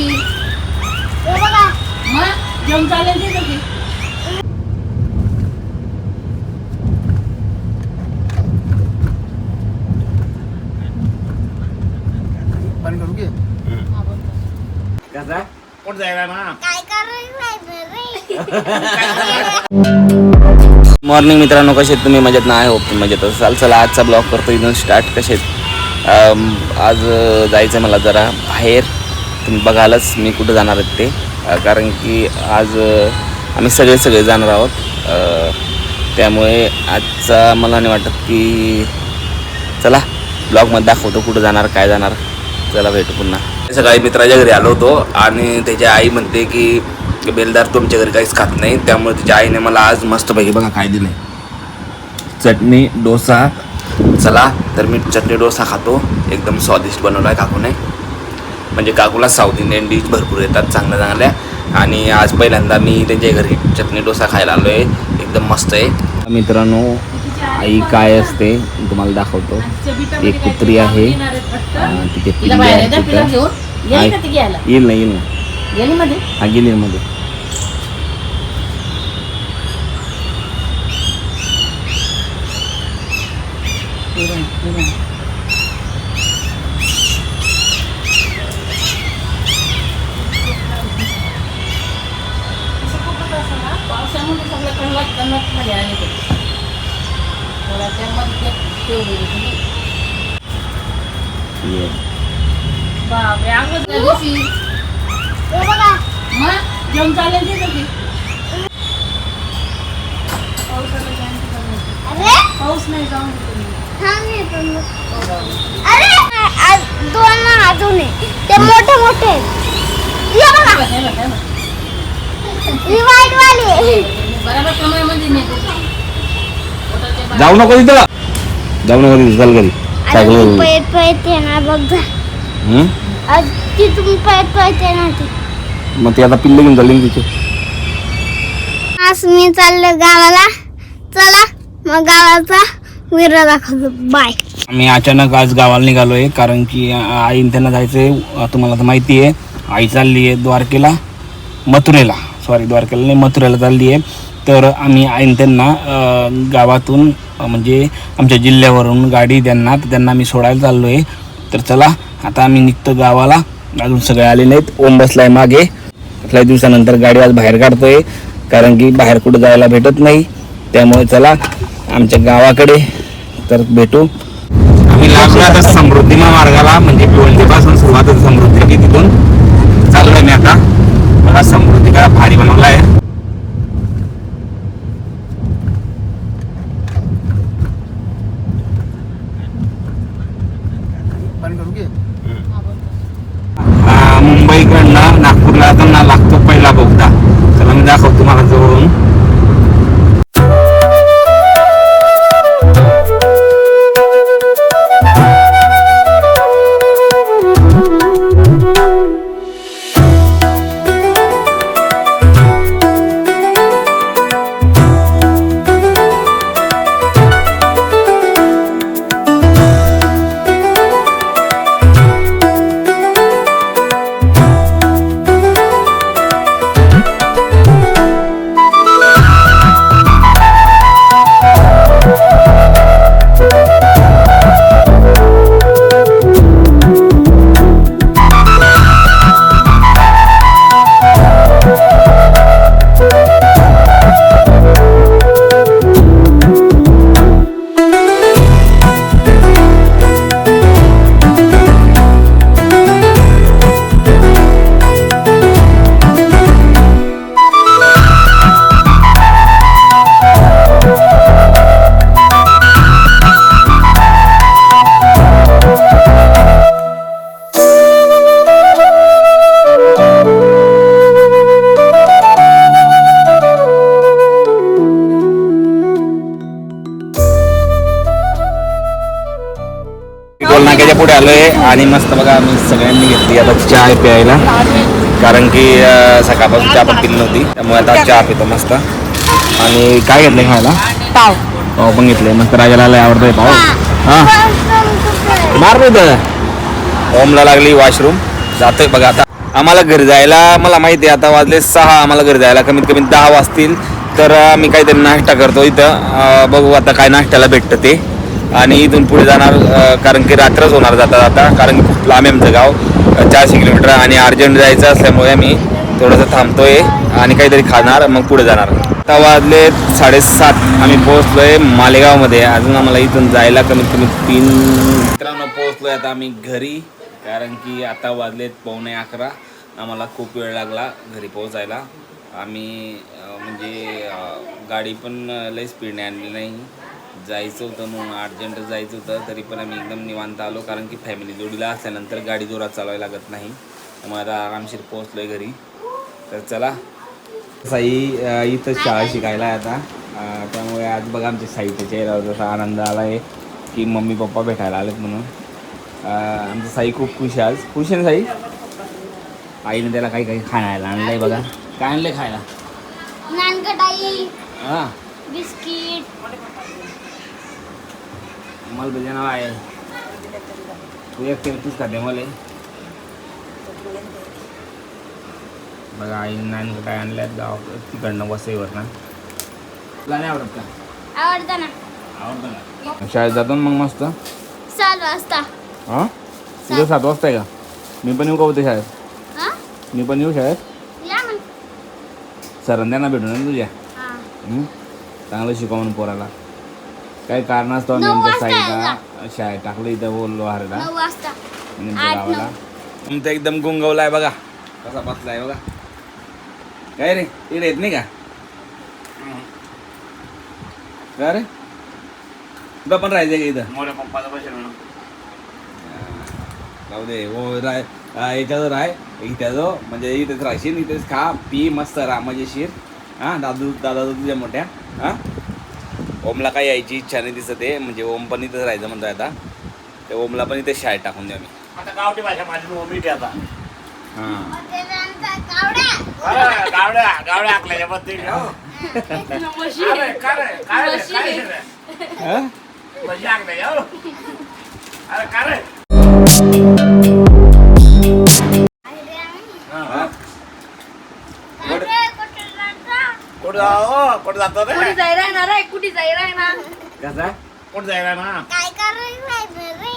दिवशी हे बघा. मग जेवण चालेल ते की पाणी करू घे. कसा? कोण जायला ना? काय करायचं मॉर्निंग मित्रांनो कसे आहेत? तुम्ही मजेत नाही होप मजेत. असाल चला आजचा ब्लॉग करतो. इथून स्टार्ट कसे आहेत? आज जायचं आहे मला जरा बाहेर. तुम्ही बघालच मी कुठं जाणार आहेत ते. कारण की आज आम्ही सगळे सगळे जाणार आहोत. त्यामुळे आजचा मला नाही वाटत की चला ब्लॉगमध्ये दाखवतो कुठं जाणार काय जाणार. चला भेटू पुन्हा. सकाळी मित्राच्या घरी आलो होतो आणि त्याची आई म्हणते की बेलदार तुमच्या घरी काहीच खात नाही. त्यामुळे तिच्या आईने मला आज मस्तपैकी बघा काय दिलं चटणी डोसा. चला तर मी चटणी डोसा खातो. एकदम स्वादिष्ट बनवला आहे काकूने. म्हणजे काकूला साऊथ इंडियन डिश भरपूर येतात चांगल्या चांगल्या. आणि आज पहिल्यांदा मी त्यांच्या घरी चटणी डोसा खायला आलो आहे एकदम मस्त आहे. मित्रांनो आई काय असते तुम्हाला दाखवतो. एक कुत्री आहे. तिथे येईल ना येईल ना. गेली मध्ये? हा गेली मध्ये. पावसामुळे खाली आले ते थोडा त्यामध्ये ते ठेवलेली तुम्ही. ये. बापरे अगं त्या दिवशी बघा. मग जेवण चालेल ते की? अरे. पाऊस नाही जाऊन थांब येतो मी. अरे आज दोन अजून ते मोठे मोठे बघा. वाईट वाली जाऊ नको तिथं जाऊ नको तिथं चल घरी. अरे चांगलं ती पळत पळत येणार बघ जा. आज तिथून पळत पळत येणार ती. मग ती आता पिल्ले घेऊन चालली ना तिचे आज मी चाललो गावाला. चला मग गावाचा विरा दाखवतो. बाय आम्ही अचानक आज गावाला निघालोय कारण की आई त्यांना जायचंय. अं, तुम्हाला तर माहिती आहे आई चालली आहे द्वारकेला मथुरेला. सॉरी द्वारकेला नाही मथुरेला चालली आहे तर आम्ही आईन त्यांना गावातून म्हणजे आमच्या जिल्ह्यावरून गाडी त्यांना तर त्यांना आम्ही सोडायला चाललो आहे तर चला आता आम्ही निघतो गावाला. अजून सगळे आले नाहीत. ओम बसलाय मागे. काही दिवसानंतर गाडी आज बाहेर काढतोय. कारण की बाहेर कुठं जायला भेटत नाही. त्यामुळे चला आमच्या गावाकडे तर भेटू. आम्ही लागलो आता समृद्धी मार्गाला म्हणजे पासून सुरुवात होती समृद्धी तिथून. चाललोय मी आता. मला समृद्धी का भारी बनवला आहे पुढे आलोय आणि मस्त बघा आम्ही सगळ्यांनी घेतली आता चहा प्यायला. कारण की सकाळपासून चहा पण पिली नव्हती. त्यामुळे आता चहा पितो मस्त. आणि काय घेतलंय खायला? पाव. पाव पण घेतले मस्त राजाला आवडतोय पाव. हा. मार रे इथं. ओमला लागली वॉशरूम जातोय बघा आता. आम्हाला घरी जायला मला माहिती आहे आता वाजले सहा. आम्हाला घरी जायला कमीत कमी दहा वाजतील. तर आम्ही काहीतरी नाश्ता करतो इथं. बघू आता काय नाश्त्याला भेटतं ते. आणि इथून पुढे जाणार कारण की रात्रच होणार जाता जाता कारण की खूप लांब आहे आमचं गाव चारशे किलोमीटर आणि अर्जंट जायचं असल्यामुळे आम्ही थोडंसं थांबतोय आणि काहीतरी खाणार मग पुढे जाणार. आता वाजले साडेसात आम्ही पोहोचलोय मालेगावमध्ये. अजून आम्हाला इथून जायला कमीत कमी तीन मित्रांनो पोहोचलोय आता आम्ही घरी कारण की आता वाजलेत पावणे अकरा. आम्हाला खूप वेळ लागला घरी पोहोचायला. आम्ही म्हणजे गाडी पण लई स्पीडने आणली नाही. जायचं होतं म्हणून अर्जंट जायचं होतं तरी पण आम्ही एकदम निवांत आलो. कारण की फॅमिली जोडीला असल्यानंतर गाडी जोरात चालवायला लागत नाही. त्यामुळे आता आरामशीर पोहोचलोय घरी. तर चला. साई इथं शाळा शिकायला आहे आता. त्यामुळे आज बघा आमच्या साईच्या चेहऱ्यावर जसा आनंद आला आहे की मम्मी पप्पा भेटायला आलेत म्हणून. आमचं साई खूप खुश आहे आज. खुश आहे ना साई? आईने त्याला काही काही खायला आणलंय बघा. काय आणलंय खायला? हां. बिस्किट. मला नाव आहे तू एक तूच खाते मला। बघा आईने नान काय आणल्यात गाव तिकडनं वसईवर ना. तुला नाही आवडत का? आवडतं ना. आवडतं ना. शाळेत जातो ना मग मस्त? सात वाजता. हां? तुझं सात वाजता आहे का? मी पण येऊ का होते शाळेत? हा? मी पण येऊ शाळेत? सरांना भेटून ना तुझ्या? चांगलं शिकवा म्हणून पोराला. काही कारणास्तव नेमकं साईला शाळेत टाकलं इथं बोललो हरला नऊ वाजता. नेमकं आठ, गावाला तुमचं एकदम गुंगवलाय बघा. कसा बसलाय बघा. काय रे? इकडे येत नाही का? का रे? तुला पण राहायचं का इथं? मोठ्या पप्पाचा पैसे म्हणून. जाऊ दे. हो राय आ, राय. इथं म्हणजे इथेच राहशील इथेच खा पी मस्त राहा मजेशीर. हां दादू दादा तुझ्या मोठ्या. हां? ओमला काही यायची इच्छा नाही दिसत आहे म्हणजे ओम पण इथंच राहायचं म्हणतोय आता ते ओमला पण इथे शाळेत टाकून द्या मी आता गावठी भाषा माझी मम्मी आता हां कावड्या अरे, गावड्या बद्दल काय? काय? काय? हां? अरे काय रे कुठं जाऊ कुठं जातो रे? कुठे जायला येणार आहे? कुठे जायला येणार? कसा? कुठं जायला ना काय करायचं रे?